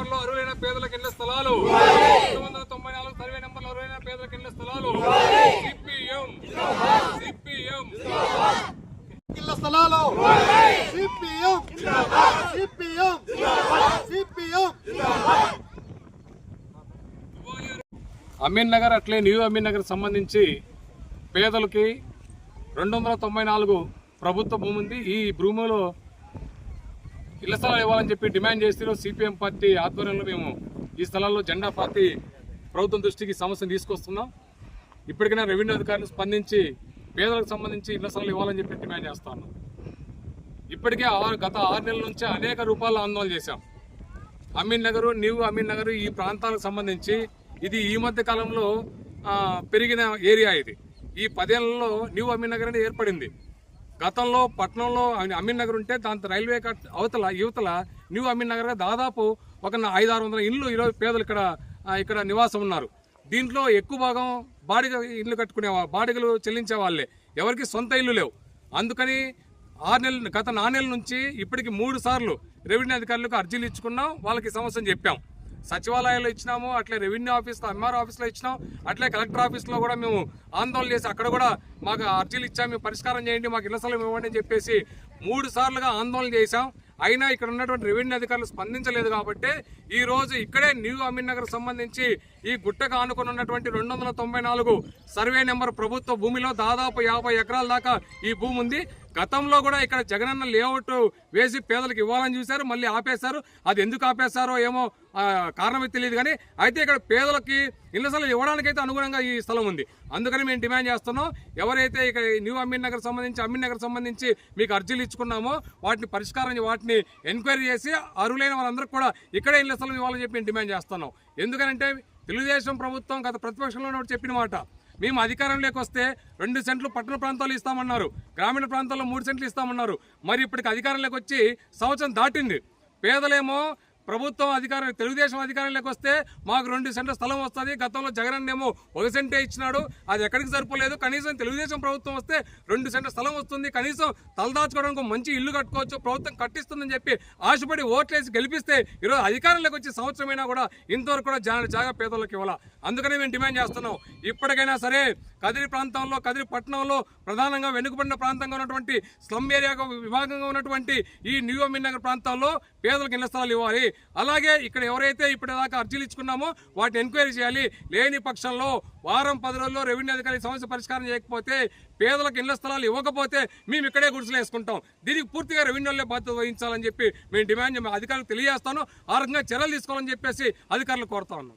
నెంబర్లో అరువైన పేదలకు ఇళ్ళ స్థలాలు. రెండు వందల తొంభై నాలుగు స్థలాలు. సిపిఎం. అమీన్ నగర్ అట్లే న్యూ అమీన్ నగర్ సంబంధించి పేదలకి రెండు వందల తొంభై నాలుగు ప్రభుత్వ భూమి ఉంది ఈ భూమిలో ఇళ్ళ స్థలాలు ఇవ్వాలని చెప్పి డిమాండ్ చేస్తూ సిపిఎం పార్టీ ఆధ్వర్యంలో మేము ఈ స్థలాల్లో జెండా పార్టీ ప్రభుత్వం దృష్టికి సమస్యను తీసుకొస్తున్నాం. ఇప్పటికైనా రెవెన్యూ అధికారులు స్పందించి పేదలకు సంబంధించి ఇళ్ళ స్థలాలు ఇవ్వాలని చెప్పి డిమాండ్ చేస్తా ఉన్నాం. ఇప్పటికే ఆరు గత ఆరు నెలల నుంచి అనేక రూపాల్లో ఆందోళన చేశాం. అమీన్ నగరు న్యూ అమీన్ నగరు ఈ ప్రాంతాలకు సంబంధించి ఇది ఈ మధ్య కాలంలో పెరిగిన ఏరియా ఇది. ఈ పదేళ్ళలో న్యూ అమీన్ నగర్ అనేది ఏర్పడింది. గతంలో పట్టణంలో అమీన్ నగర్ ఉంటే దాంతో రైల్వే కట్ అవతల యువతల న్యూ అమీన్ నగర్ దాదాపు ఒక ఐదు ఆరు వందల ఇళ్ళు ఈరోజు పేదలు ఇక్కడ ఇక్కడ నివాసం ఉన్నారు. దీంట్లో ఎక్కువ భాగం బాడిగ ఇల్లు కట్టుకునే బాడిగలు చెల్లించే వాళ్ళే. ఎవరికి సొంత ఇల్లు లేవు. అందుకని ఆరు నెలలు గత నాలుగు నెలల నుంచి ఇప్పటికి మూడు సార్లు రెవెన్యూ అధికారులకు అర్జీలు ఇచ్చుకున్నాం వాళ్ళకి సమస్యను చెప్పాం. సచివాలయాల్లో ఇచ్చినాము అట్లే రెవెన్యూ ఆఫీస్లో ఎంఆర్ ఆఫీస్లో ఇచ్చినాం అట్లే కలెక్టర్ ఆఫీస్లో కూడా మేము ఆందోళన చేసి అక్కడ కూడా మాకు అర్జీలు ఇచ్చాము మేము పరిష్కారం చేయండి మాకు ఇళ్ళ స్థలం ఇవ్వండి అని చెప్పేసి మూడు సార్లుగా ఆందోళన చేశాం. అయినా ఇక్కడ ఉన్నటువంటి రెవెన్యూ అధికారులు స్పందించలేదు కాబట్టి ఈ రోజు ఇక్కడే న్యూ అమీన్ నగర్ సంబంధించి ఈ గుట్టకు ఆనుకుని ఉన్నటువంటి రెండు వందల తొంభై నాలుగు సర్వే నెంబర్ ప్రభుత్వ భూమిలో దాదాపు యాభై ఎకరాల దాకా ఈ భూమి ఉంది. గతంలో కూడా ఇక్కడ జగనన్న లేఅవుట్ వేసి పేదలకు ఇవ్వాలని చూశారు మళ్ళీ ఆపేశారు. అది ఎందుకు ఆపేశారో ఏమో కారణం కారణమే తెలియదు కానీ అయితే ఇక్కడ పేదలకి ఇళ్ళ స్థలం ఇవ్వడానికైతే అనుగుణంగా ఈ స్థలం ఉంది. అందుకని మేము డిమాండ్ చేస్తున్నాం ఎవరైతే ఇక్కడ న్యూ అమీన్ నగర్ సంబంధించి అమీన్ నగర్ సంబంధించి మీకు అర్జీలు ఇచ్చుకున్నామో వాటిని పరిష్కారం వాటిని ఎంక్వైరీ చేసి అర్హులైన వాళ్ళందరికీ కూడా ఇక్కడే ఇళ్ళ స్థలం ఇవ్వాలని చెప్పి మేము డిమాండ్ చేస్తున్నాం. ఎందుకంటే తెలుగుదేశం ప్రభుత్వం గత ప్రతిపక్షంలో చెప్పిన మాట మేము అధికారంలోకి వస్తే రెండు సెంట్లు పట్టణ ప్రాంతాలు ఇస్తామన్నారు. గ్రామీణ ప్రాంతాల్లో మూడు సెంట్లు ఇస్తామన్నారు. మరి ఇప్పటికి అధికారంలోకి వచ్చి సంవత్సరం దాటింది. పేదలేమో ప్రభుత్వం అధికారం తెలుగుదేశం అధికారంలోకి వస్తే మాకు రెండు సెంట్ల స్థలం వస్తుంది. గతంలో జగన్ ఏమో ఒక సెంటే ఇచ్చినాడు. అది ఎక్కడికి సరిపోలేదు. కనీసం తెలుగుదేశం ప్రభుత్వం వస్తే రెండు సెంట్ల స్థలం వస్తుంది. కనీసం తలదాచుకోవడానికి మంచి ఇల్లు కట్టుకోవచ్చు. ప్రభుత్వం కట్టిస్తుందని చెప్పి ఆశపడి ఓట్లేసి గెలిపిస్తే ఈరోజు అధికారంలోకి వచ్చి సంవత్సరమైనా కూడా ఇంతవరకు కూడా జా జాగా పేదలకు ఇవ్వాల? అందుకనే మేము డిమాండ్ చేస్తున్నాం. ఇప్పటికైనా సరే కదిరి ప్రాంతంలో కదిరి పట్టణంలో ప్రధానంగా వెనుకబడిన ప్రాంతంగా ఉన్నటువంటి స్లమ్ ఏరియా విభాగంగా ఉన్నటువంటి ఈ న్యూ అమీన్ నగర్ ప్రాంతాల్లో పేదలకు ఇళ్ళ స్థలాలు ఇవ్వాలి? అలాగే ఇక్కడ ఎవరైతే ఇప్పటిదాకా అర్జీలు ఇచ్చుకున్నామో వాటిని ఎంక్వైరీ చేయాలి. లేని పక్షంలో వారం పది రోజుల్లో రెవెన్యూ అధికారి సమస్య పరిష్కారం చేయకపోతే పేదలకు ఇళ్ళ స్థలాలు ఇవ్వకపోతే మేము ఇక్కడే గుడిసెలు వేసుకుంటాం. దీనికి పూర్తిగా రెవెన్యూలే బాధ్యత వహించాలని చెప్పి మేము డిమాండ్ అధికారులకు తెలియజేస్తాను. ఆ రకంగా చర్యలు తీసుకోవాలని చెప్పేసి అధికారులు కోరుతా ఉన్నాం.